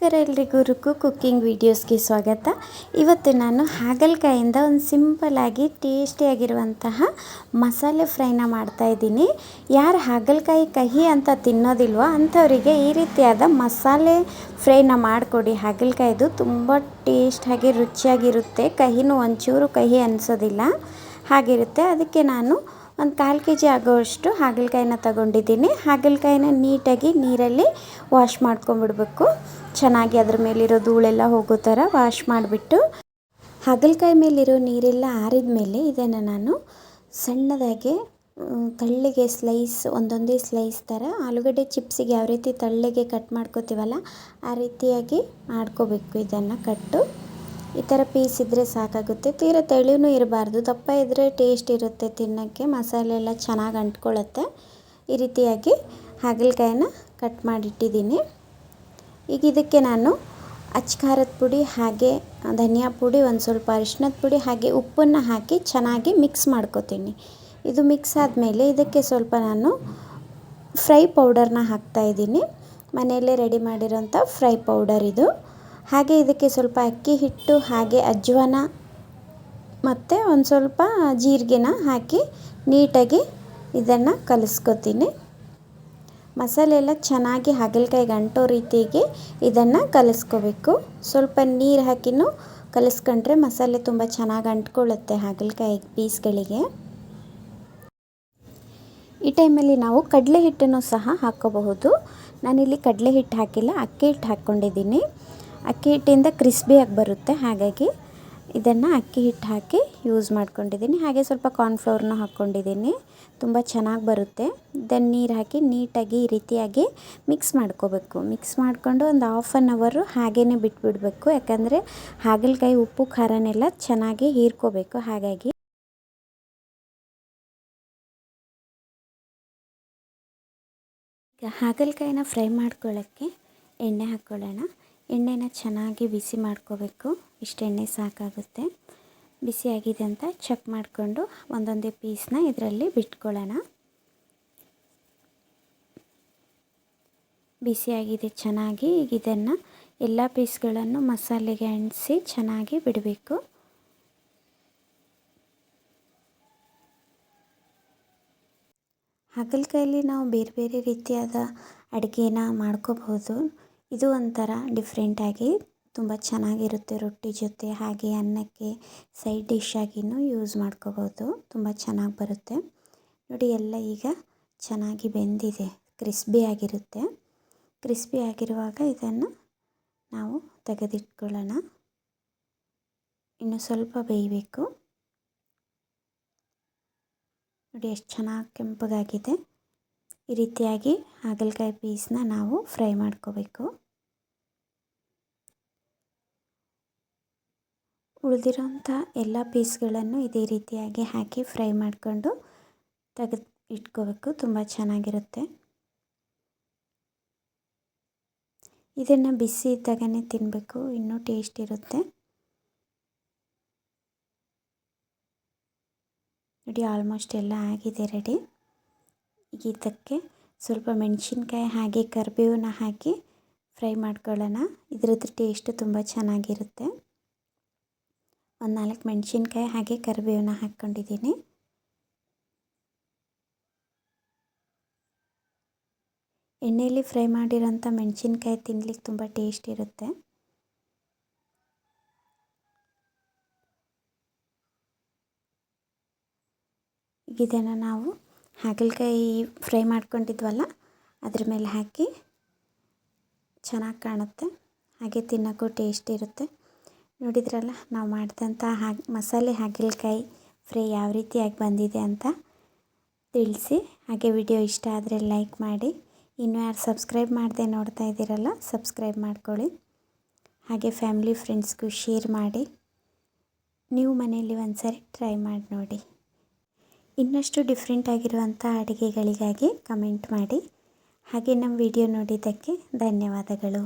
ನಮಸ್ಕಾರ ಎಲ್ರಿಗೂ ರುಕು ಕುಕ್ಕಿಂಗ್ ವೀಡಿಯೋಸ್ಗೆ ಸ್ವಾಗತ. ಇವತ್ತು ನಾನು ಹಾಗಲಕಾಯಿಂದ ಒಂದು ಸಿಂಪಲಾಗಿ ಟೇಸ್ಟಿಯಾಗಿರುವಂತಹ ಮಸಾಲೆ ಫ್ರೈನ ಮಾಡ್ತಾಯಿದ್ದೀನಿ ಯಾರು ಹಾಗಲಕಾಯಿ ಕಹಿ ಅಂತ ತಿನ್ನೋದಿಲ್ವೋ ಅಂಥವರಿಗೆ ಈ ರೀತಿಯಾದ ಮಸಾಲೆ ಫ್ರೈನ ಮಾಡಿಕೊಡಿ. ಹಾಗಲಕಾಯಿದು ತುಂಬ ಟೇಸ್ಟಾಗಿ ರುಚಿಯಾಗಿರುತ್ತೆ. ಕಹಿನೂ ಒಂಚೂರು ಕಹಿ ಅನಿಸೋದಿಲ್ಲ. ಹಾಗಿರುತ್ತೆ. ಅದಕ್ಕೆ ನಾನು ಒಂದು ಕಾಲು ಕೆ ಜಿ ಆಗೋವಷ್ಟು ಹಾಗಲಕಾಯಿನ ತಗೊಂಡಿದ್ದೀನಿ. ಹಾಗಲಕಾಯಿನ ನೀಟಾಗಿ ನೀರಲ್ಲಿ ವಾಶ್ ಮಾಡ್ಕೊಂಬಿಡ್ಬೇಕು. ಚೆನ್ನಾಗಿ ಅದ್ರ ಮೇಲಿರೋ ಧೂಳೆಲ್ಲ ಹೋಗೋ ಥರ ವಾಶ್ ಮಾಡಿಬಿಟ್ಟು ಹಾಗಲಕಾಯಿ ಮೇಲಿರೋ ನೀರೆಲ್ಲ ಆರಿದ ಮೇಲೆ ಇದನ್ನು ನಾನು ಸಣ್ಣದಾಗಿ ತಳ್ಳಿಗೆ ಸ್ಲೈಸ್ ಒಂದೊಂದೇ ಸ್ಲೈಸ್ ಥರ ಆಲೂಗಡ್ಡೆ ಚಿಪ್ಸಿಗೆ ಯಾವ ರೀತಿ ತಳ್ಳಿಗೆ ಕಟ್ ಮಾಡ್ಕೋತೀವಲ್ಲ, ಆ ರೀತಿಯಾಗಿ ಮಾಡ್ಕೋಬೇಕು ಇದನ್ನು ಕಟ್ಟು. ಈ ಥರ ಪೀಸ್ ಇದ್ದರೆ ಸಾಕಾಗುತ್ತೆ. ತೀರ ತೆಳುವೂ ಇರಬಾರ್ದು. ದಪ್ಪ ಇದ್ದರೆ ಟೇಸ್ಟ್ ಇರುತ್ತೆ ತಿನ್ನೋಕ್ಕೆ. ಮಸಾಲೆ ಎಲ್ಲ ಚೆನ್ನಾಗಿ ಅಂಟ್ಕೊಳ್ಳುತ್ತೆ. ಈ ರೀತಿಯಾಗಿ ಹಾಗಲಕಾಯಿನ ಕಟ್ ಮಾಡಿಟ್ಟಿದ್ದೀನಿ. ಈಗ ಇದಕ್ಕೆ ನಾನು ಅಚ್ಕಾರದ ಪುಡಿ ಹಾಗೆ ಧನಿಯಾ ಪುಡಿ, ಒಂದು ಸ್ವಲ್ಪ ಅರಿಶಿನದ ಪುಡಿ, ಹಾಗೆ ಉಪ್ಪನ್ನು ಹಾಕಿ ಚೆನ್ನಾಗಿ ಮಿಕ್ಸ್ ಮಾಡ್ಕೋತೀನಿ. ಇದು ಮಿಕ್ಸ್ ಆದಮೇಲೆ ಇದಕ್ಕೆ ಸ್ವಲ್ಪ ನಾನು ಫ್ರೈ ಪೌಡರ್ನ ಹಾಕ್ತಾಯಿದ್ದೀನಿ ಮನೆಯಲ್ಲೇ ರೆಡಿ ಮಾಡಿರೋಂಥ ಫ್ರೈ ಪೌಡರ್ ಇದು. ಹಾಗೆ ಇದಕ್ಕೆ ಸ್ವಲ್ಪ ಅಕ್ಕಿ ಹಿಟ್ಟು, ಹಾಗೆ ಅಜ್ವಾನ ಮತ್ತು ಒಂದು ಸ್ವಲ್ಪ ಜೀರಿಗೆನ ಹಾಕಿ ನೀಟಾಗಿ ಇದನ್ನು ಕಲಿಸ್ಕೊತೀನಿ. ಮಸಾಲೆ ಎಲ್ಲ ಚೆನ್ನಾಗಿ ಹಾಗಲಕಾಯಿಗೆ ಅಂಟೋ ರೀತಿಗೆ ಇದನ್ನು ಕಲಿಸ್ಕೋಬೇಕು. ಸ್ವಲ್ಪ ನೀರು ಹಾಕಿನೂ ಕಲಿಸ್ಕೊಂಡ್ರೆ ಮಸಾಲೆ ತುಂಬ ಚೆನ್ನಾಗಿ ಅಂಟ್ಕೊಳ್ಳುತ್ತೆ ಹಾಗಲಕಾಯಿ ಪೀಸ್ಗಳಿಗೆ. ಈ ಟೈಮಲ್ಲಿ ನಾವು ಕಡಲೆ ಹಿಟ್ಟನ್ನು ಸಹ ಹಾಕ್ಕೋಬಹುದು ನಾನಿಲ್ಲಿ ಕಡಲೆ ಹಿಟ್ಟು ಹಾಕಿಲ್ಲ, ಅಕ್ಕಿ ಹಿಟ್ಟು ಹಾಕ್ಕೊಂಡಿದ್ದೀನಿ. ಅಕ್ಕಿ ಹಿಟ್ಟಿಂದ ಕ್ರಿಸ್ಪಿಯಾಗಿ ಬರುತ್ತೆ. ಹಾಗಾಗಿ ಇದನ್ನು ಅಕ್ಕಿ ಹಿಟ್ಟು ಹಾಕಿ ಯೂಸ್ ಮಾಡ್ಕೊಂಡಿದ್ದೀನಿ. ಹಾಗೆ ಸ್ವಲ್ಪ ಕಾರ್ನ್ಫ್ಲೋರ್ನ ಹಾಕ್ಕೊಂಡಿದ್ದೀನಿ ತುಂಬ ಚೆನ್ನಾಗಿ ಬರುತ್ತೆ. ದೆನ್ ನೀರು ಹಾಕಿ ನೀಟಾಗಿ ಈ ರೀತಿಯಾಗಿ ಮಿಕ್ಸ್ ಮಾಡ್ಕೋಬೇಕು. ಮಿಕ್ಸ್ ಮಾಡಿಕೊಂಡು ಒಂದು ಹಾಫ್ ಆನ್ ಅವರು ಹಾಗೇ ಬಿಟ್ಬಿಡಬೇಕು. ಯಾಕಂದರೆ ಹಾಗಲಕಾಯಿ, ಉಪ್ಪು, ಖಾರನೆಲ್ಲ ಚೆನ್ನಾಗಿ ಹೀರ್ಕೋಬೇಕು. ಹಾಗಾಗಿ ಹಾಗಲಕಾಯಿನ ಫ್ರೈ ಮಾಡ್ಕೊಳ್ಳೋಕ್ಕೆ ಎಣ್ಣೆ ಹಾಕ್ಕೊಳ್ಳೋಣ ಎಣ್ಣೆನ ಚೆನ್ನಾಗಿ ಬಿಸಿ ಮಾಡ್ಕೋಬೇಕು. ಇಷ್ಟು ಎಣ್ಣೆ ಸಾಕಾಗುತ್ತೆ. ಬಿಸಿಯಾಗಿದೆ ಅಂತ ಚೆಕ್ ಮಾಡಿಕೊಂಡು ಒಂದೊಂದೇ ಪೀಸ್ನ ಇದರಲ್ಲಿ ಬಿಟ್ಕೊಳ್ಳೋಣ. ಬಿಸಿಯಾಗಿದೆ, ಚೆನ್ನಾಗಿ ಈಗ ಇದನ್ನು ಎಲ್ಲ ಪೀಸ್ಗಳನ್ನು ಮಸಾಲೆಗೆ ಅಂಟಿಸಿ ಚೆನ್ನಾಗಿ ಬಿಡಬೇಕು. ಹಾಗಲಕಾಯಲ್ಲಿ ನಾವು ಬೇರೆ ಬೇರೆ ರೀತಿಯಾದ ಅಡುಗೆನ ಮಾಡ್ಕೋಬಹುದು. ಇದು ಒಂಥರ ಡಿಫ್ರೆಂಟಾಗಿ ತುಂಬ ಚೆನ್ನಾಗಿರುತ್ತೆ ರೊಟ್ಟಿ ಜೊತೆ, ಹಾಗೆ ಅನ್ನಕ್ಕೆ ಸೈಡ್ ಡಿಶ್ ಯೂಸ್ ಮಾಡ್ಕೋಬೋದು. ತುಂಬ ಚೆನ್ನಾಗಿ ಬರುತ್ತೆ. ನೋಡಿ, ಎಲ್ಲ ಈಗ ಚೆನ್ನಾಗಿ ಬೆಂದಿದೆ. ಕ್ರಿಸ್ಪಿ ಆಗಿರುತ್ತೆ. ಕ್ರಿಸ್ಪಿ ಆಗಿರುವಾಗ ಇದನ್ನು ನಾವು ತೆಗೆದಿಟ್ಕೊಳ್ಳೋಣ. ಇನ್ನು ಸ್ವಲ್ಪ ಬೇಯಬೇಕು. ನೋಡಿ, ಎಷ್ಟು ಚೆನ್ನಾಗಿ ಕೆಂಪಗಾಗಿದೆ. ಈ ರೀತಿಯಾಗಿ ಹಾಗಲಕಾಯಿ ಪೀಸ್ನ ನಾವು ಫ್ರೈ ಮಾಡ್ಕೋಬೇಕು. ಉಳಿದಿರೋಂಥ ಎಲ್ಲ ಪೀಸ್ಗಳನ್ನು ಇದೇ ರೀತಿಯಾಗಿ ಹಾಕಿ ಫ್ರೈ ಮಾಡಿಕೊಂಡು ತೆಗೆದು ಇಟ್ಕೋಬೇಕು. ತುಂಬ ಚೆನ್ನಾಗಿರುತ್ತೆ. ಇದನ್ನು ಬಿಸಿ ಇದ್ದಾಗನೇ ತಿನ್ನಬೇಕು ಇನ್ನೂ ಟೇಸ್ಟ್ ಇರುತ್ತೆ. ನೋಡಿ, ಆಲ್ಮೋಸ್ಟ್ ಎಲ್ಲ ಆಗಿದೆ ರೆಡಿ. ಈಗ ಇದಕ್ಕೆ ಸ್ವಲ್ಪ ಮೆಣಸಿನ್ಕಾಯಿ ಹಾಗೆ ಕರಿಬೇವನ್ನ ಹಾಕಿ ಫ್ರೈ ಮಾಡ್ಕೊಳ್ಳೋಣ. ಇದರದ್ದು ಟೇಸ್ಟ್ ತುಂಬ ಚೆನ್ನಾಗಿರುತ್ತೆ. ಒಂದು ನಾಲ್ಕು ಮೆಣಸಿನ್ಕಾಯಿ ಹಾಗೆ ಕರಿಬೇವನ್ನ ಹಾಕ್ಕೊಂಡಿದ್ದೀನಿ. ಎಣ್ಣೆಯಲ್ಲಿ ಫ್ರೈ ಮಾಡಿರೋಂಥ ಮೆಣಸಿನ್ಕಾಯಿ ತಿನ್ಲಿಕ್ಕೆ ತುಂಬ ಟೇಸ್ಟ್ ಇರುತ್ತೆ. ಇದನ್ನು ನಾವು ಹಾಗಲಕಾಯಿ ಫ್ರೈ ಮಾಡ್ಕೊಂಡಿದ್ವಲ್ಲ, ಅದ್ರ ಮೇಲೆ ಹಾಕಿ ಚೆನ್ನಾಗಿ ಕಾಣುತ್ತೆ. ಹಾಗೆ ತಿನ್ನೋಕ್ಕೂ ಟೇಸ್ಟ್ ಇರುತ್ತೆ. ನೋಡಿದ್ರಲ್ಲ, ನಾವು ಮಾಡಿದಂಥ ಹಾಗೆ, ಮಸಾಲೆ ಹಾಗಲಕಾಯಿ ಫ್ರೈ ಯಾವ ರೀತಿಯಾಗಿ ಬಂದಿದೆ ಅಂತ ತಿಳಿಸಿ, ಹಾಗೆ ವಿಡಿಯೋ ಇಷ್ಟ ಆದರೆ ಲೈಕ್ ಮಾಡಿ. ಇನ್ನೂ ಯಾರು ಸಬ್ಸ್ಕ್ರೈಬ್ ಮಾಡದೆ ನೋಡ್ತಾ ಇದ್ದೀರಲ್ಲ, ಸಬ್ಸ್ಕ್ರೈಬ್ ಮಾಡ್ಕೊಳ್ಳಿ. ಹಾಗೆ ಫ್ಯಾಮಿಲಿ ಫ್ರೆಂಡ್ಸ್ಗೂ ಶೇರ್ ಮಾಡಿ. ನೀವು ಮನೆಯಲ್ಲಿ ಒಂದು ಸರಿ ಟ್ರೈ ಮಾಡಿ ನೋಡಿ. ಇನ್ನಷ್ಟು ಡಿಫ್ರೆಂಟ್ ಆಗಿರುವಂಥ ಅಡುಗೆಗಳಿಗಾಗಿ ಕಮೆಂಟ್ ಮಾಡಿ. ಹಾಗೆ ನಮ್ಮ ವಿಡಿಯೋ ನೋಡಿದ್ದಕ್ಕೆ ಧನ್ಯವಾದಗಳು.